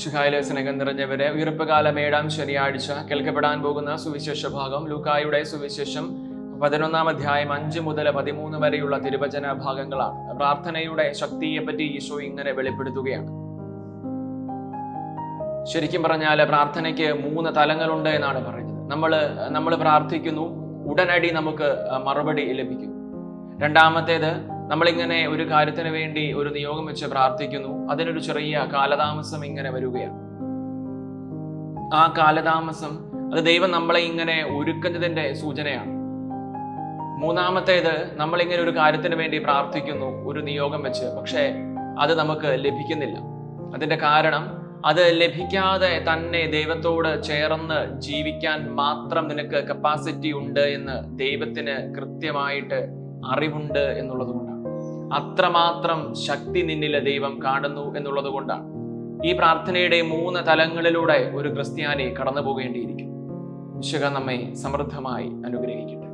ശുഖായിലെ സ്നേഹം നിറഞ്ഞവരെ ഉയർപ്പുകാലം ഏഴാം ശനിയാഴ്ച കേൾക്കപ്പെടാൻ പോകുന്ന സുവിശേഷ ഭാഗം ലൂക്കായുടെ സുവിശേഷം പതിനൊന്നാം അധ്യായം അഞ്ച് മുതൽ പതിമൂന്ന് വരെയുള്ള തിരുവചന ഭാഗങ്ങളാണ്. പ്രാർത്ഥനയുടെ ശക്തിയെപ്പറ്റി ഈശോ ഇങ്ങനെ വെളിപ്പെടുത്തുകയാണ്. ശരിക്കും പറഞ്ഞാൽ പ്രാർത്ഥനയ്ക്ക് മൂന്ന് തലങ്ങളുണ്ട് എന്നാണ് പറയുന്നത്. നമ്മൾ നമ്മൾ പ്രാർത്ഥിക്കുന്നു ഉടനടി നമുക്ക് മറുപടി ലഭിക്കും. രണ്ടാമത്തേത് നമ്മളിങ്ങനെ ഒരു കാര്യത്തിന് വേണ്ടി ഒരു നിയോഗം വെച്ച് പ്രാർത്ഥിക്കുന്നു. അതിനൊരു ചെറിയ കാലതാമസം ഇങ്ങനെ വരികയാണ്. ആ കാലതാമസം അത് ദൈവം നമ്മളെ ഇങ്ങനെ ഒരുക്കുന്നതിന്റെ സൂചനയാണ്. മൂന്നാമത്തേത് നമ്മളിങ്ങനെ ഒരു കാര്യത്തിന് വേണ്ടി പ്രാർത്ഥിക്കുന്നു ഒരു നിയോഗം വെച്ച്. പക്ഷേ അത് നമുക്ക് ലഭിക്കുന്നില്ല. അതിന്റെ കാരണം അത് ലഭിക്കാതെ തന്നെ ദൈവത്തോട് ചേർന്ന് ജീവിക്കാൻ മാത്രം നിനക്ക് കപ്പാസിറ്റി ഉണ്ട് എന്ന് ദൈവത്തിന് കൃത്യമായിട്ട് അറിവുണ്ട് എന്നുള്ളത് കൊണ്ടാണ് അത്രമാത്രം ശക്തി നിന്നിലെ ദൈവം കാണുന്നു എന്നുള്ളത് കൊണ്ടാണ്. ഈ പ്രാർത്ഥനയുടെ മൂന്ന് തലങ്ങളിലൂടെ ഒരു ക്രിസ്ത്യാനി കടന്നു പോകേണ്ടിയിരിക്കും വിശുഖ നമ്മെ സമൃദ്ധമായി അനുഗ്രഹിക്കട്ടെ.